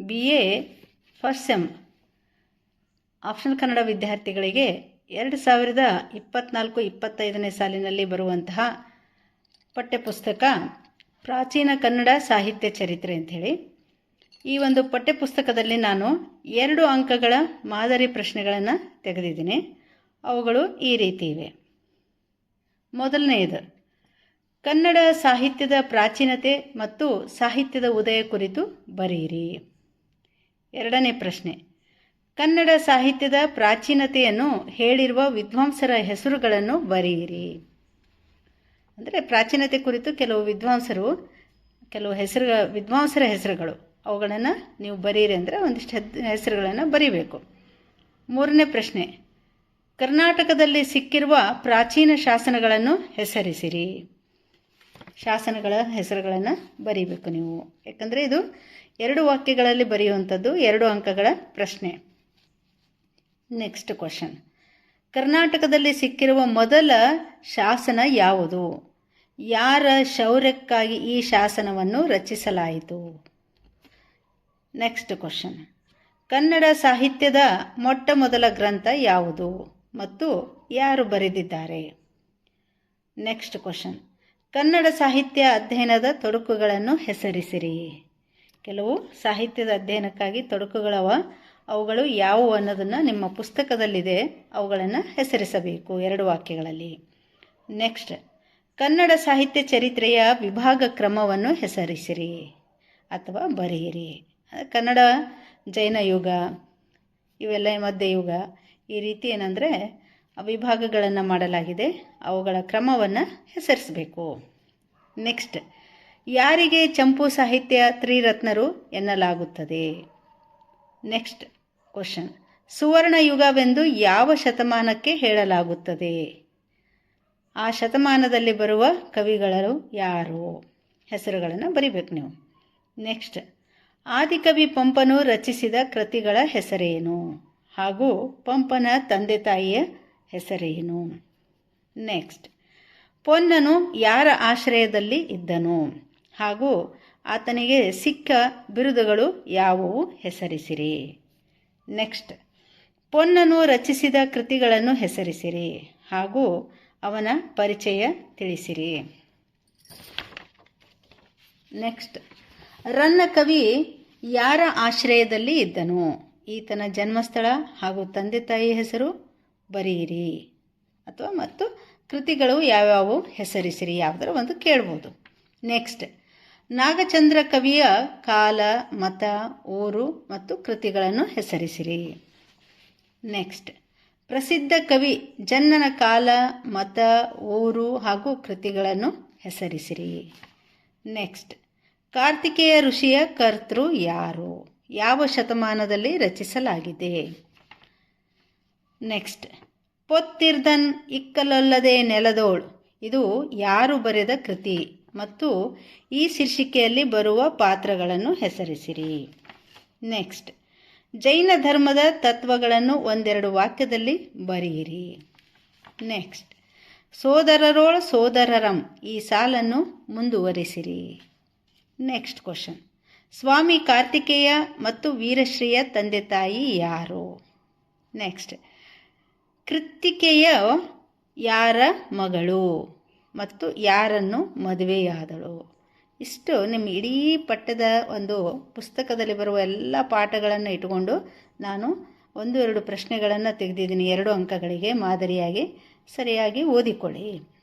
B A first sem option Kannada ವಿದ್ಯಾರ್ಥಿಗಳಿಗೆ ಎರಡು ಸಾವಿರದ ಇಪ್ಪತ್ನಾಲ್ಕು ಇಪ್ಪತ್ತೈದನೇ ಸಾಲಿನಲ್ಲಿ ಬರುವಂತಹ ಪಠ್ಯಪುಸ್ತಕ ಪ್ರಾಚೀನ ಕನ್ನಡ ಸಾಹಿತ್ಯ ಚರಿತ್ರೆ ಅಂಥೇಳಿ ಈ ಒಂದು ಪಠ್ಯಪುಸ್ತಕದಲ್ಲಿ ನಾನು ಎರಡು ಅಂಕಗಳ ಮಾದರಿ ಪ್ರಶ್ನೆಗಳನ್ನು ತೆಗೆದಿದ್ದೀನಿ. ಅವುಗಳು ಈ ರೀತಿ ಇವೆ. ಮೊದಲನೆಯದು, ಕನ್ನಡ ಸಾಹಿತ್ಯದ ಪ್ರಾಚೀನತೆ ಮತ್ತು ಸಾಹಿತ್ಯದ ಉದಯ ಕುರಿತು ಬರೆಯಿರಿ ಎರಡನೇ ಪ್ರಶ್ನೆ. ಕನ್ನಡ ಸಾಹಿತ್ಯದ ಪ್ರಾಚೀನತೆಯನ್ನು ಹೇಳಿರುವ ವಿದ್ವಾಂಸರ ಹೆಸರುಗಳನ್ನು ಬರೆಯಿರಿ. ಅಂದರೆ ಪ್ರಾಚೀನತೆ ಕುರಿತು ಕೆಲವು ವಿದ್ವಾಂಸರು, ಕೆಲವು ಹೆಸರು, ವಿದ್ವಾಂಸರ ಹೆಸರುಗಳು, ಅವುಗಳನ್ನು ನೀವು ಬರೀರಿ ಅಂದರೆ ಒಂದಿಷ್ಟು ಹೆಸರುಗಳನ್ನು ಬರೀಬೇಕು. ಮೂರನೇ ಪ್ರಶ್ನೆ. ಕರ್ನಾಟಕದಲ್ಲಿ ಸಿಕ್ಕಿರುವ ಪ್ರಾಚೀನ ಶಾಸನಗಳನ್ನು ಹೆಸರಿಸಿರಿ. ಶಾಸನಗಳ ಹೆಸರುಗಳನ್ನು ಬರೀಬೇಕು ನೀವು. ಯಾಕಂದರೆ ಇದು ಎರಡು ವಾಕ್ಯಗಳಲ್ಲಿ ಬರೆಯುವಂಥದ್ದು ಎರಡು ಅಂಕಗಳ ಪ್ರಶ್ನೆ. ನೆಕ್ಸ್ಟ್ ಕ್ವಶನ್ ಕರ್ನಾಟಕದಲ್ಲಿ ಸಿಕ್ಕಿರುವ ಮೊದಲ ಶಾಸನ ಯಾವುದು? ಯಾರ ಶೌರ್ಯಕ್ಕಾಗಿ ಈ ಶಾಸನವನ್ನು ರಚಿಸಲಾಯಿತು? ನೆಕ್ಸ್ಟ್ ಕ್ವಶನ್ ಕನ್ನಡ ಸಾಹಿತ್ಯದ ಮೊಟ್ಟ ಮೊದಲ ಗ್ರಂಥ ಯಾವುದು ಮತ್ತು ಯಾರು ಬರೆದಿದ್ದಾರೆ? ನೆಕ್ಸ್ಟ್ ಕ್ವಶನ್ ಕನ್ನಡ ಸಾಹಿತ್ಯ ಅಧ್ಯಯನದ ತೊಡಕುಗಳನ್ನು ಹೆಸರಿಸಿರಿ. ಕೆಲವು ಸಾಹಿತ್ಯದ ಅಧ್ಯಯನಕ್ಕಾಗಿ ತೊಡಕುಗಳವ. ಅವುಗಳು ಯಾವುವು ಅನ್ನೋದನ್ನು ನಿಮ್ಮ ಪುಸ್ತಕದಲ್ಲಿದೆ. ಅವುಗಳನ್ನು ಹೆಸರಿಸಬೇಕು ಎರಡು ವಾಕ್ಯಗಳಲ್ಲಿ. ನೆಕ್ಸ್ಟ್, ಕನ್ನಡ ಸಾಹಿತ್ಯ ಚರಿತ್ರೆಯ ವಿಭಾಗ ಕ್ರಮವನ್ನು ಹೆಸರಿಸಿರಿ ಅಥವಾ ಬರೆಯಿರಿ. ಕನ್ನಡ ಜೈನ ಯುಗ, ಇವೆಲ್ಲ ಮಧ್ಯಯುಗ ಈ ರೀತಿ ಏನಂದರೆ ವಿಭಾಗಗಳನ್ನು ಮಾಡಲಾಗಿದೆ. ಅವುಗಳ ಕ್ರಮವನ್ನು ಹೆಸರಿಸಬೇಕು. ನೆಕ್ಸ್ಟ್ ಯಾರಿಗೆ ಚಂಪು ಸಾಹಿತ್ಯ ತ್ರಿರತ್ನರು ಎನ್ನಲಾಗುತ್ತದೆ? ನೆಕ್ಸ್ಟ್ ಕ್ವಶನ್ ಸುವರ್ಣ ಯುಗವೆಂದು ಯಾವ ಶತಮಾನಕ್ಕೆ ಹೇಳಲಾಗುತ್ತದೆ? ಆ ಶತಮಾನದಲ್ಲಿ ಬರುವ ಕವಿಗಳು ಯಾರು? ಹೆಸರುಗಳನ್ನು ಬರಿಬೇಕು ನೀವು. ನೆಕ್ಸ್ಟ್ ಆದಿಕವಿ ಪಂಪನು ರಚಿಸಿದ ಕೃತಿಗಳ ಹೆಸರೇನು? ಹಾಗೂ ಪಂಪನ ತಂದೆ ತಾಯಿಯ ಹೆಸರೇನು? ನೆಕ್ಸ್ಟ್ ಪೊನ್ನನು ಯಾರ ಆಶ್ರಯದಲ್ಲಿ ಇದ್ದನು? ಹಾಗೂ ಆತನಿಗೆ ಸಿಕ್ಕ ಬಿರುದುಗಳು ಯಾವುವು ಹೆಸರಿಸಿರಿ. ನೆಕ್ಸ್ಟ್, ಪೊನ್ನನು ರಚಿಸಿದ ಕೃತಿಗಳನ್ನು ಹೆಸರಿಸಿರಿ ಹಾಗೂ ಅವನ ಪರಿಚಯ ತಿಳಿಸಿರಿ. ನೆಕ್ಸ್ಟ್, ರನ್ನ ಕವಿ ಯಾರ ಆಶ್ರಯದಲ್ಲಿ ಇದ್ದನು? ಈತನ ಜನ್ಮಸ್ಥಳ ಹಾಗೂ ತಂದೆ ತಾಯಿ ಹೆಸರು ಬರೆಯಿರಿ. ಅಥವಾ ಮತ್ತು ಕೃತಿಗಳು ಯಾವ್ಯಾವು ಹೆಸರಿಸಿರಿ ಯಾವುದರ ಒಂದು ಕೇಳ್ಬೋದು. ನೆಕ್ಸ್ಟ್ ನಾಗಚಂದ್ರ ಕವಿಯ ಕಾಲ, ಮತ, ಊರು ಮತ್ತು ಕೃತಿಗಳನ್ನು ಹೆಸರಿಸಿರಿ. ನೆಕ್ಸ್ಟ್ ಪ್ರಸಿದ್ಧ ಕವಿ ಜನ್ನನ ಕಾಲ, ಮತ, ಊರು ಹಾಗೂ ಕೃತಿಗಳನ್ನು ಹೆಸರಿಸಿರಿ. ನೆಕ್ಸ್ಟ್ ಕಾರ್ತಿಕೇಯ ಋಷಿಯ ಕರ್ತೃ ಯಾರು? ಯಾವ ಶತಮಾನದಲ್ಲಿ ರಚಿಸಲಾಗಿದೆ? ನೆಕ್ಸ್ಟ್ ಪೊತ್ತಿರ್ದನ್ ಇಕ್ಕಲೊಲ್ಲದೆ ನೆಲದೋಳು. ಇದು ಯಾರು ಬರೆದ ಕೃತಿ? ಮತ್ತು ಈ ಶೀರ್ಷಿಕೆಯಲ್ಲಿ ಬರುವ ಪಾತ್ರಗಳನ್ನು ಹೆಸರಿಸಿರಿ. ನೆಕ್ಸ್ಟ್ ಜೈನ ಧರ್ಮದ ತತ್ವಗಳನ್ನು ಒಂದೆರಡು ವಾಕ್ಯದಲ್ಲಿ ಬರೆಯಿರಿ. ನೆಕ್ಸ್ಟ್ ಸೋದರರೋಳ ಸೋದರರಂ ಈ ಸಾಲನ್ನು ಮುಂದುವರಿಸಿರಿ. ನೆಕ್ಸ್ಟ್ ಕ್ವಶನ್ ಸ್ವಾಮಿ ಕಾರ್ತಿಕೇಯ ಮತ್ತು ವೀರಶ್ರೀಯ ತಂದೆ ತಾಯಿ ಯಾರು? ನೆಕ್ಸ್ಟ್ ಕೃತ್ತಿಕೆಯ ಯಾರ ಮಗಳು? ಮತ್ತು ಯಾರನ್ನು ಮದುವೆಯಾದಳು. ಇಷ್ಟು ನಿಮ್ಮ ಇಡೀ ಪಠ್ಯದ ಒಂದು ಪುಸ್ತಕದಲ್ಲಿ ಬರುವ ಎಲ್ಲ ಪಾಠಗಳನ್ನು ಇಟ್ಕೊಂಡು ನಾನು ಒಂದು ಎರಡು ಪ್ರಶ್ನೆಗಳನ್ನು ತೆಗೆದಿದ್ದೀನಿ. ಎರಡು ಅಂಕಗಳಿಗೆ ಮಾದರಿಯಾಗಿ ಸರಿಯಾಗಿ ಓದಿಕೊಳ್ಳಿ.